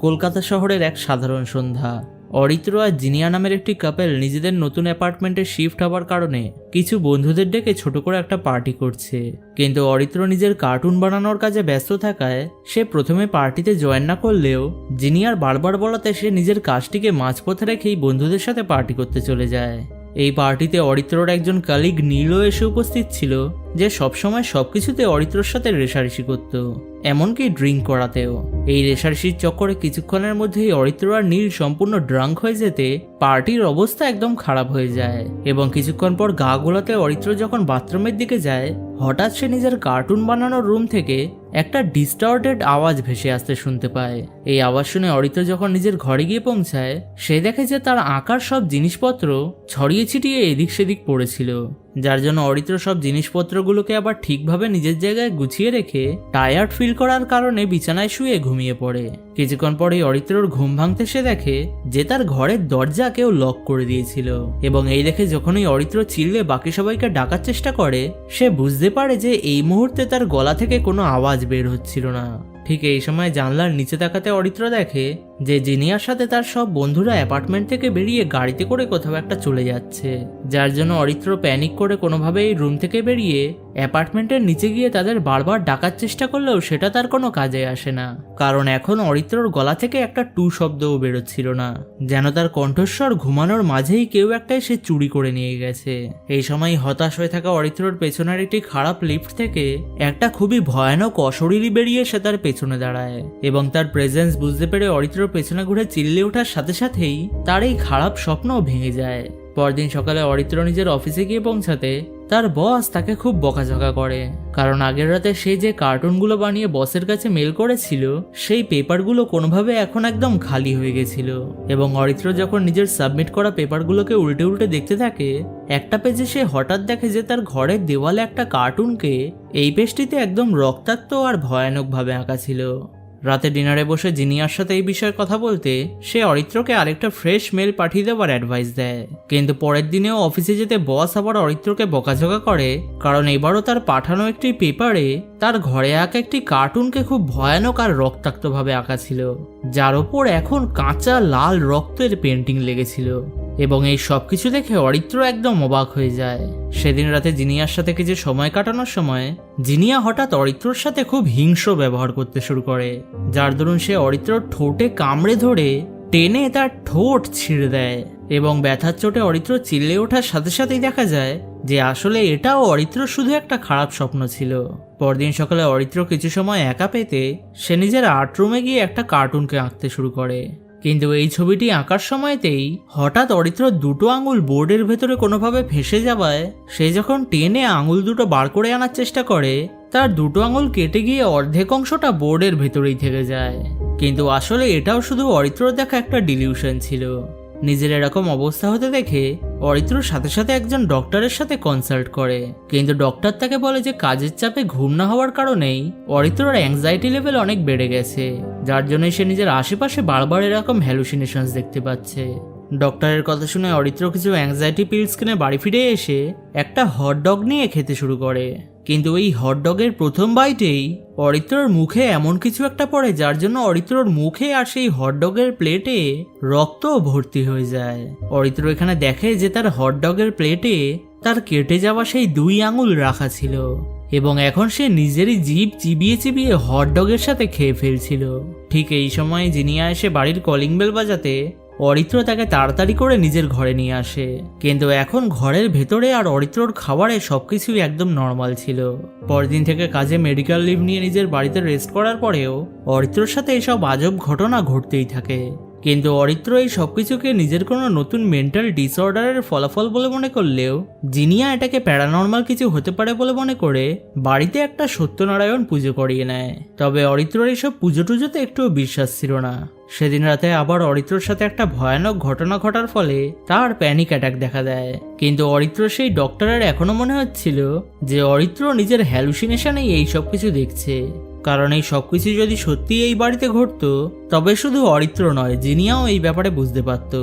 কলকাতা শহরের এক সাধারণ সন্ধ্যা। অরিত্র আর জিনিয়া নামের একটি কাপেল নিজেদের নতুন অ্যাপার্টমেন্টে শিফট হওয়ার কারণে কিছু বন্ধুদের ডেকে ছোট করে একটা পার্টি করছে। কিন্তু অরিত্র নিজের কার্টুন বানানোর কাজে ব্যস্ত থাকায় সে প্রথমে পার্টিতে জয়েন না করলেও জিনিয়ার বারবার বলাতে সে নিজের কাজটিকে মাঝপথে রেখেই বন্ধুদের সাথে পার্টি করতে চলে যায়। এই পার্টিতে অরিত্রর একজন কালিগ নীলও এসে উপস্থিত ছিল। যে সবসময় সব কিছুতে অরিত্রর সাথে রেশারেশি করত, এমনকি ড্রিঙ্ক করাতেও। এই রেশারেশির চক্করে কিছুক্ষণের মধ্যেই অরিত্র আর নীল সম্পূর্ণ ড্রাঙ্ক হয়ে যেতে পার্টির অবস্থা একদম খারাপ হয়ে যায় এবং কিছুক্ষণ পর গা গোলাতে অরিত্র যখন বাথরুমের দিকে যায়, হঠাৎ সে নিজের কার্টুন বানানোর রুম থেকে একটা ডিস্টার্টেড আওয়াজ ভেসে আসতে শুনতে পায়। এই আওয়াজ শুনে অরিত্র যখন নিজের ঘরে গিয়ে পৌঁছায়, সে দেখে যে তার আঁকার সব জিনিসপত্র ছড়িয়ে ছিটিয়ে এদিক সেদিক পড়েছিল। যার জন্য অরিত্র সব জিনিসপত্রগুলোকে আবার ঠিকভাবে নিজের জায়গায় গুছিয়ে রেখে টায়ার্ড ফিল করার কারণে বিছানায় শুয়ে ঘুমিয়ে পড়ে। কিছুক্ষণ পরেই অরিত্রর ঘুম ভাঙতে সে দেখে যে তার ঘরের দরজা কেউ লক করে দিয়েছিল এবং এই দেখে যখনই অরিত্র চিল্লে বাকি সবাইকে ডাকার চেষ্টা করে, সে বুঝতে পারে যে এই মুহূর্তে তার গলা থেকে কোনো আওয়াজ বের হচ্ছিল না। ঠিক এই সময় জানলার নিচে তাকাতে অরিত্র দেখে যে জিনিয়ার সাথে তার সব বন্ধুরা অ্যাপার্টমেন্ট থেকে বেরিয়ে গাড়িতে করে কোথাও একটা চলে যাচ্ছে, যার জন্য অরিত্র প্যানিক করে কোনোভাবে এই রুম থেকে বেরিয়ে অ্যাপার্টমেন্টের নিচে গিয়ে তাদের বারবার ডাকার চেষ্টা করলেও সেটা তার কোনো কাজে আসে না। কারণ এখন অরিত্রর গলা থেকে একটা টু শব্দও বেরোচ্ছিল না, যেন তার কণ্ঠস্বর ঘুমানোর মাঝেই কেউ একটা এসে চুরি করে নিয়ে গেছে। এই সময় হতাশ হয়ে থাকা অরিত্রর পেছনের একটি খারাপ লিফট থেকে একটা খুবই ভয়ানক অশরীরী বেরিয়ে সে তার পেছনে দাঁড়ায়, এবং তার প্রেজেন্স বুঝতে পেরে অরিত্রর পেছনে ঘুরে চিল্লে ওঠার সাথে সাথেই তার এই খারাপ স্বপ্নও ভেঙে যায়। পরদিন সকালে অরিত্র নিজের অফিসে গিয়ে পৌঁছাতে তার বস তাকে খুব বকাঝকা করে। কারণ আগের রাতে সে যে কার্টুনগুলো বানিয়ে বসের কাছে মেল করেছিল, সেই পেপারগুলো কোনোভাবে এখন একদম খালি হয়ে গেছিল। এবং অরিত্র যখন নিজের সাবমিট করা পেপারগুলোকে উল্টে উল্টে দেখতে থাকে, একটা পেজে সে হঠাৎ দেখে যে তার ঘরের দেওয়ালে একটা কার্টুনকে এই পেজটিতে একদম রক্তাক্ত আর ভয়ানকভাবে আঁকা ছিল। রাতে ডিনারে বসে জিনিয়ার সাথে এই বিষয়ে কথা বলতে সে অরিত্রকে আরেকটা ফ্রেশ মেল পাঠিয়ে দেওয়ার অ্যাডভাইস দেয়। কিন্তু পরের দিনেও অফিসে যেতে বস আবার অরিত্রকে বকাঝকা করে, কারণ এবারও তার পাঠানো একটি পেপারে তার ঘরে আঁকা একটি কার্টুনকে খুব ভয়ানক আর রক্তাক্তভাবে আঁকা ছিল, যার ওপর এখন কাঁচা লাল রক্তের পেন্টিং লেগেছিল। এবং এই সব কিছু দেখে অরিত্র একদম অবাক হয়ে যায়। সেদিন রাতে জিনিয়ার সাথে কিছু সময় কাটানোর সময়, জিনিয়া হঠাৎ অরিত্রর সাথে খুব হিংস্র ব্যবহার করতে শুরু করে, যার দরুন সে অরিত্রর ঠোঁটে কামড়ে ধরে টেনে তার ঠোঁট ছিঁড়ে দেয় এবং ব্যথার চোটে অরিত্র চিল্লে ওঠার সাথে সাথেই দেখা যায় যে আসলে এটাও অরিত্র শুধু একটা খারাপ স্বপ্ন ছিল। পরদিন সকালে অরিত্র কিছু সময় একা পেতে সে নিজের আর্ট রুমে গিয়ে একটা কার্টুনকে আঁকতে শুরু করে। কিন্তু এই ছবিটি আঁকার সময়তেই হঠাৎ অরিত্র দুটো আঙুল বোর্ডের ভেতরে কোনোভাবে ফেসে যাওয়ায় সে যখন টেনে আঙুল দুটো বার করে আনার চেষ্টা করে, তার দুটো আঙুল কেটে গিয়ে অর্ধেক অংশটা বোর্ডের ভেতরেই থেকে যায়। কিন্তু আসলে এটাও শুধু অরিত্রর দেখা একটা ডিলিউশন ছিল। নিজের এরকম অবস্থা হতে দেখে অরিত্র সাথে সাথে একজন ডক্টরের সাথে কনসাল্ট করে। কিন্তু ডক্টর তাকে বলে যে কাজের চাপে ঘুম না হওয়ার কারণেই অরিত্রর অ্যাংজাইটি লেভেল অনেক বেড়ে গেছে। যার জন্যই সে নিজের আশেপাশে বারবার এরকম হ্যালুসিনেশনস দেখতে পাচ্ছে। ডক্টরের কথা শুনে অরিত্র কিছু অ্যাংজাইটি পিলস কিনে বাড়ি ফিরে এসে একটা হট ডগ নিয়ে খেতে শুরু করে। কিন্তু এই হট ডগের প্রথম বাইটেই অরিত্রর মুখে এমন কিছু একটা পড়ে যার জন্য অরিত্রর মুখে আর সেই হটডগের প্লেটে রক্ত ভর্তি হয়ে যায়। অরিত্র এখানে দেখে যে তার হটডগের প্লেটে তার কেটে যাওয়া সেই দুই আঙুল রাখা ছিল। এবং এখন সে নিজেরই জিভ চিবিয়ে চিবিয়ে হটডগের সাথে খেয়ে ফেলছিল। ঠিক এই সময় জিনিয়া এসে বাড়ির কলিং বেল বাজাতে, অরিত্র তাকে তাড়াতাড়ি করে নিজের ঘরে নিয়ে আসে। কিন্তু এখন ঘরের ভেতরে আর অরিত্রর খাবারে সবকিছুই একদম নর্মাল ছিল। পরদিন থেকে কাজে মেডিকেল লিভ নিয়ে নিজের বাড়িতে রেস্ট করার পরেও অরিত্রর সাথে এসব আজব ঘটনা ঘটতেই থাকে। কিন্তু অরিত্র এই সবকিছুকে নিজের কোনো নতুন মেন্টাল ডিসঅর্ডারের ফলাফল বলে মনে করলেও জিনিয়া এটাকে প্যারানর্মাল কিছু হতে পারে বলে মনে করে, বাড়িতে একটা সত্যনারায়ণ পুজো করিয়ে নেয়। তবে অরিত্রর এইসব পুজো টুজোতে একটুও বিশ্বাস ছিল না। সেদিন রাতে আবার অরিত্রর সাথে একটা ভয়ানক ঘটনা ঘটার ফলে তার প্যানিক অ্যাটাক দেখা দেয়। কিন্তু অরিত্র সেই ডক্টরের এখনও মনে হচ্ছিল যে অরিত্র নিজের হ্যালুসিনেশনেই এই সব কিছু দেখছে। কারণ এই সব কিছু যদি সত্যি এই বাড়িতে ঘটত, তবে শুধু অরিত্র নয়, জিনিয়াও এই ব্যাপারে বুঝতে পারত।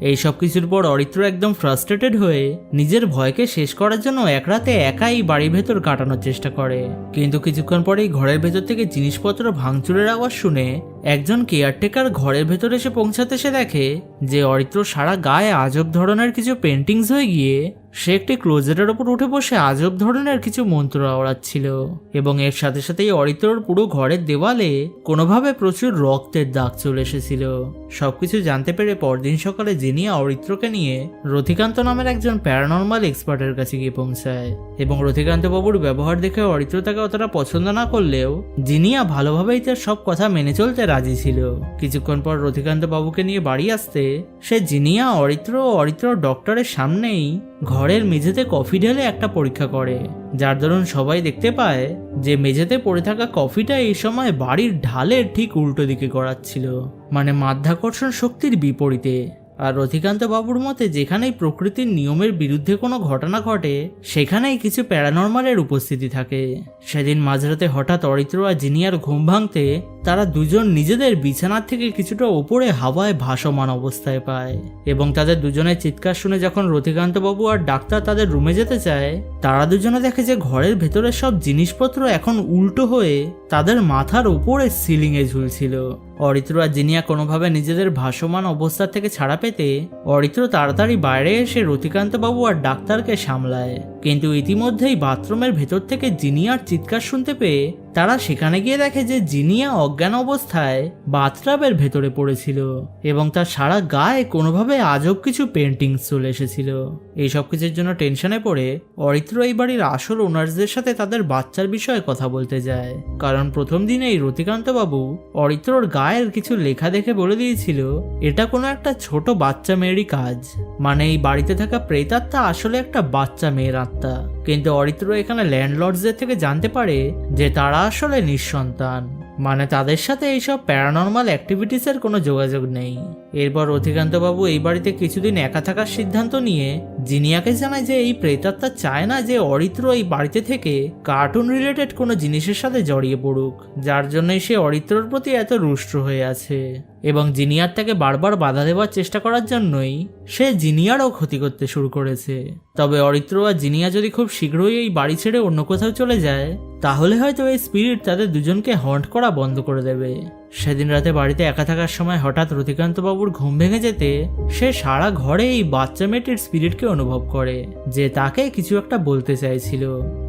এই সব কিছুর পর অরিত্র একদম ফ্রাস্ট্রেটেড হয়ে নিজের ভয়কে শেষ করার জন্য এক রাতে একাই বাড়ির ভেতর কাটানোর চেষ্টা করে। কিন্তু কিছুক্ষণ পরেই ঘরের ভেতর থেকে জিনিসপত্র ভাঙচুরের আওয়াজ শুনে একজন কেয়ারটেকার ঘরের ভেতরে এসে পৌঁছাতে সে দেখে যে অরিত্র সারা গায়ে আজব ধরনের কিছু পেন্টিংস হয়ে গিয়ে সে একটি ক্লোজেটের ওপর উঠে বসে আজব ধরনের কিছু মন্ত্র আওড়াচ্ছিল। এবং এর সাথে সাথেই অরিত্রর পুরো ঘরের দেওয়ালে কোনোভাবে প্রচুর রক্তের দাগ চলে এসেছিল। সবকিছু জানতে পেরে পরদিন সকালে জিনিয়া অরিত্রকে নিয়ে রথিকান্ত নামের একজন প্যারানর্মাল এক্সপার্টের কাছে গিয়ে পৌঁছায়। এবং রথিকান্ত বাবুর ব্যবহার দেখে অরিত্র তাকে অতটা পছন্দ না করলেও জিনিয়া ভালোভাবেই তার সব কথা মেনে চলতে রাজি ছিল। কিছুক্ষণ পর রথিকান্ত বাবুকে নিয়ে বাড়ি আসতে, সে জিনিয়া, অরিত্র অরিত্র ডক্টরের সামনেই ঘরের মেঝেতে কফি ঢেলে একটা পরীক্ষা করে। যার দরুন সবাই দেখতে পায় যে মেঝেতে পড়ে থাকা কফিটা এই সময় বাড়ির ঢালের ঠিক উল্টো দিকে গড়াচ্ছিল। মানে মাধ্যাকর্ষণ শক্তির বিপরীতে। আর রথিকান্ত বাবুর মতে যেখানেই প্রকৃতির নিয়মের বিরুদ্ধে কোনো ঘটনা ঘটে, সেখানেই কিছু প্যারানর্মালের উপস্থিতি থাকে। সেদিন মাঝরাতে হঠাৎ অরিত্র আর জিনিয়ার ঘুম ভাঙতে তারা দুজন নিজেদের বিছানার থেকে কিছুটা ওপরে হাওয়ায় ভাসমান অবস্থায় পায় এবং তাদের দুজনের চিৎকার শুনে যখন রথিকান্ত বাবু আর ডাক্তার তাদের রুমে যেতে চায়, তারা দুজনে দেখে যে ঘরের ভেতরে সব জিনিসপত্র এখন উল্টো হয়ে তাদের মাথার উপরে সিলিংয়ে ঝুলছিল। অরিত্র আর জিনিয়া কোনোভাবে নিজেদের ভাসমান অবস্থা থেকে ছাড়া পেতে অরিত্র তাড়াতাড়ি বাইরে এসে রতিকান্ত বাবু আর ডাক্তারকে সামলায়। কিন্তু ইতিমধ্যেই বাথরুমের ভেতর থেকে জিনিয়ার চিৎকার শুনতে পেয়ে তারা সেখানে গিয়ে দেখে যে জিনিয়া অজ্ঞান অবস্থায় বাথটাবের ভেতরে পড়েছিল এবং তার সারা গায়ে কোনোভাবে আজব কিছু পেন্টিংস চলে এসেছিল। এই সব কিছুর জন্য টেনশনে পড়ে অরিত্র এই বাড়ির আসল ওনার্সদের সাথে তাদের বাচ্চার বিষয়ে কথা বলতে যায়। কারণ প্রথম দিনেই রতিকান্ত বাবু অরিত্রর গায়ের কিছু লেখা দেখে বলে দিয়েছিল, এটা কোনো একটা ছোট বাচ্চা মেয়েরই কাজ। মানে এই বাড়িতে থাকা প্রেতাত্মা আসলে একটা বাচ্চা মেয়ের আত্মা। কিন্তু অরিত্র এখানে ল্যান্ডলর্ডসদের থেকে জানতে পারে যে তারা আসলে নিঃসন্তান। মানে তাদের সাথে এইসব প্যারানর্মাল অ্যাক্টিভিটিসের কোনো যোগাযোগ নেই। এরপর অধিকান্তবাবু এই বাড়িতে কিছুদিন একা থাকার সিদ্ধান্ত নিয়ে জিনিয়াকে জানায় যে এই প্রেতাত্মা চায় না যে অরিত্র এই বাড়িতে থেকে কার্টুন রিলেটেড কোনো জিনিসের সাথে জড়িয়ে পড়ুক, যার জন্যই সে অরিত্রর প্রতি এত রুষ্ট হয়ে আছে। এবং জিনিয়ার তাকে বারবার বাধা দেওয়ার চেষ্টা করার জন্যই সে জিনিয়ারও ক্ষতি করতে শুরু করেছে। তবে অরিত্র আর জিনিয়া যদি খুব শীঘ্রই এই বাড়ি ছেড়ে অন্য কোথাও চলে যায়, তাহলে হয়তো এই স্পিরিট তাদের দুজনকে হন্ট করা বন্ধ করে দেবে। সেদিন রাতে বাড়িতে একা থাকার সময় হঠাৎ রতিকান্ত বাবুর ঘুম ভেঙে যেতে সে সারা ঘরে এই বাচ্চা মেয়েটির স্পিরিটকে অনুভব করে, যে তাকে কিছু একটা বলতে চাইছিল।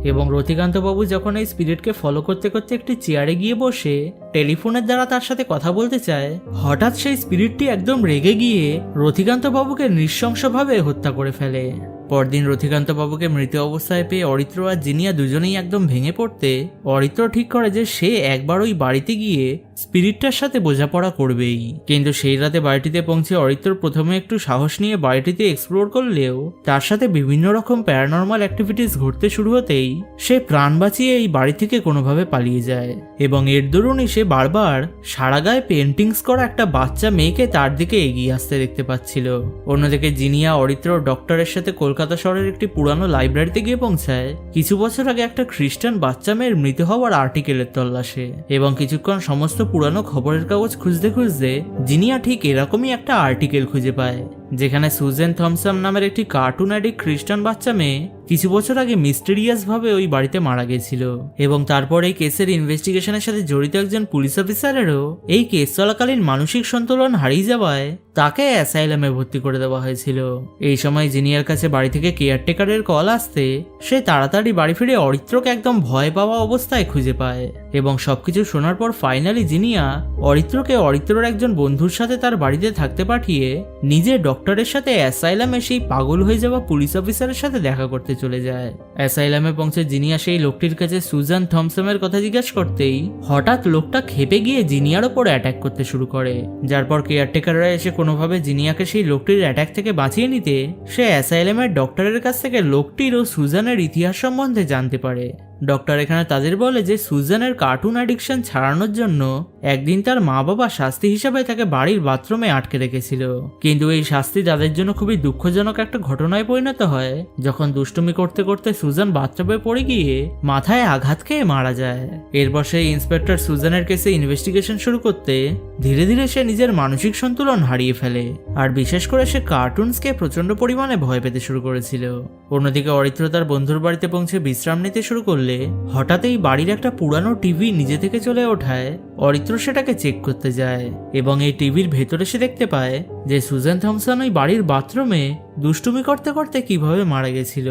এবং রতিকান্ত বাবু যখন এই স্পিরিটকে ফলো করতে করতে একটি চেয়ারে গিয়ে বসে টেলিফোনের দ্বারা তার সাথে কথা বলতে চায়, হঠাৎ সেই স্পিরিটটি একদম রেগে গিয়ে রতিকান্ত বাবুকে নৃশংসভাবে হত্যা করে ফেলে। পরদিন রথিকান্ত বাবুকে মৃত অবস্থায় পেয়ে অরিত্র আর জিনিয়া দুজনেই একদম ভেঙে পড়তে, অরিত্র ঠিক করে যে সে একবার ওই বাড়িতে গিয়ে স্পিরিটটার সাথে বোঝাপড়া করবেই। কিন্তু সেই রাতে বাড়িটিতে পৌঁছে অরিত্র প্রথমে একটু সাহস নিয়ে বাড়িটিতে এক্সপ্লোর করলেও, তার সাথে বিভিন্ন রকম প্যারানর্মাল অ্যাক্টিভিটিস ঘটতে শুরু হতেই, সে প্রাণ বাঁচিয়ে এই বাড়ি থেকে কোনোভাবে পালিয়ে যায়। এবং এর দরুনই সে বারবার সারা গায়ে পেন্টিংস করা একটা বাচ্চা মেয়েকে তার দিকে এগিয়ে আসতে দেখতে পাচ্ছিল। অন্যদিকে জিনিয়া অরিত্র ডক্টরের সাথে কলকাতা শহরের একটি পুরানো লাইব্রেরিতে গিয়ে পৌঁছায়। কিছু বছর আগে একটা খ্রিস্টান বাচ্চা মেয়ের মৃত হওয়ার আর্টিকেলের তল্লাশে। এবং কিছুক্ষণ সমস্ত পুরানো খবরের কাগজ খুঁজতে খুঁজতে জিনিয়া ঠিক এরকমই একটা আর্টিকেল খুঁজে পায়। যেখানে সুজেন থমসন নামের একটি কার্টুন অ্যাডিক খ্রিস্টান বাচ্চা মেয়ে কিছু বছর আগে মিস্টেরিয়াস ভাবে ওই বাড়িতে মারা গেছিল এবং তারপর এই কেসের ইনভেস্টিগেশনের সাথে জড়িত একজন পুলিশ অফিসারেরও এই কেস চলাকালীন মানসিক সন্তুলন হারিয়ে যাওয়ায় তাকে অ্যাসাইলামে ভর্তি করে দেওয়া হয়েছিল। এই সময় জিনিয়ার কাছে বাড়ি থেকে কেয়ারটেকারের কল আসতে, সে তাড়াতাড়ি বাড়ি ফিরে অরিত্রকে একদম ভয় পাওয়া অবস্থায় খুঁজে পায় এবং সবকিছু শোনার পর ফাইনালি জিনিয়া অরিত্রকে অরিত্রর একজন বন্ধুর সাথে তার বাড়িতে থাকতে পাঠিয়ে নিজে ডক্টরের সাথে অ্যাসাইলামে সেই পাগল হয়ে যাওয়া পুলিশ অফিসারের সাথে দেখা করতে চলে যায়। অ্যাসাইলামে পৌঁছে জিনিয়া সেই লোকটির কাছে সুজান থমসমের কথা জিজ্ঞাসা করতেই হঠাৎ লোকটা খেপে গিয়ে জিনিয়ার ওপর অ্যাটাক করতে শুরু করে। যার পর কেয়ারটেকাররা এসে কোনোভাবে জিনিয়াকে সেই লোকটির অ্যাটাক থেকে বাঁচিয়ে নিতে সে অ্যাসাইলামের ডক্টরের কাছ থেকে লোকটির ও সুজানের ইতিহাস সম্বন্ধে জানতে পারে। ডক্টর এখানে তাদের বলে যে, সুজানের কার্টুন অ্যাডিকশন ছাড়ানোর জন্য একদিন তার মা বাবা শাস্তি হিসাবে তাকে বাড়ির বাথরুমে আটকে রেখেছিল। কিন্তু এই শাস্তি তাদের জন্য খুবই দুঃখজনক একটা ঘটনায় পরিণত হয়, যখন দুষ্টুমি করতে করতে সুজান বাথরুমে পড়ে গিয়ে মাথায় আঘাত খেয়ে মারা যায়। এরপর সেই ইন্সপেক্টর সুজানের কেসে ইনভেস্টিগেশন শুরু করতে ধীরে ধীরে সে নিজের মানসিক সন্তুলন হারিয়ে ফেলে, আর বিশেষ করে সে কার্টুনসকে প্রচণ্ড পরিমাণে ভয় পেতে শুরু করেছিল। অন্যদিকে অরিত্র তার বন্ধুর বাড়িতে পৌঁছে বিশ্রাম নিতে শুরু করলে হঠাৎই বাড়ির একটা পুরানো টিভি নিজে থেকে চলে ওঠায়। অরিত্র অরিত্র সেটাকে চেক করতে যায় এবং এই টিভির ভেতরে সে দেখতে পায় যে সুজেন থমসন ওই বাড়ির বাথরুমে দুষ্টুমি করতে করতে কীভাবে মারা গেছিল।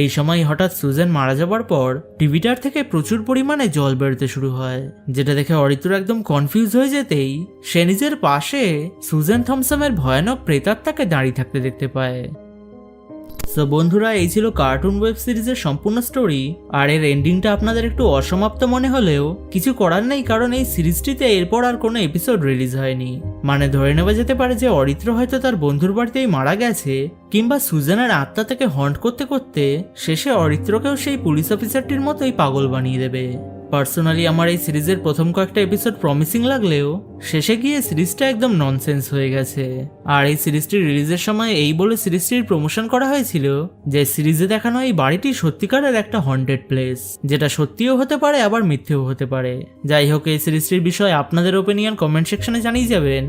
এই সময় হঠাৎ সুজেন মারা যাবার পর টিভিটার থেকে প্রচুর পরিমাণে জল বেরোতে শুরু হয়, যেটা দেখে অরিত্র একদম কনফিউজ হয়ে যেতেই সে নিজের পাশে সুজেন থমসনের ভয়ানক প্রেতাত্মাকে দাঁড়িয়ে থাকতে দেখতে পায়। সো বন্ধুরা, এই ছিল কার্টুন ওয়েব সিরিজের সম্পূর্ণ স্টোরি আর এর এন্ডিংটা আপনাদের একটু অসমাপ্ত মনে হলেও কিছু করার নেই, কারণ এই সিরিজটিতে এরপর আর কোনো এপিসোড রিলিজ হয়নি। মানে ধরে নেওয়া যেতে পারে যে অরিত্র হয়তো তার বন্ধুর বাড়িতেই মারা গেছে, কিংবা সুজানের আত্মা থেকে হন্ট করতে করতে শেষে অরিত্রকেও সেই পুলিশ অফিসারটির মতোই পাগল বানিয়ে দেবে। পার্সোনালি আমার এই সিরিজের প্রথম কয়েকটা এপিসোড প্রমিসিং লাগলেও, শেষে গিয়ে সিরিজটা একদম ননসেন্স হয়ে গেছে। আর এই সিরিজটি রিলিজের সময় এই বলে সিরিজটির প্রমোশন করা হয়েছিল যে সিরিজে দেখানো এই বাড়িটি সত্যিকারের একটা হন্টেড প্লেস যেটা সত্যিও হতে পারে, আবার মিথ্যেও হতে পারে। যাই হোক, এই সিরিজটির বিষয়ে আপনাদের ওপিনিয়ন কমেন্ট সেকশনে জানিয়ে যাবেন।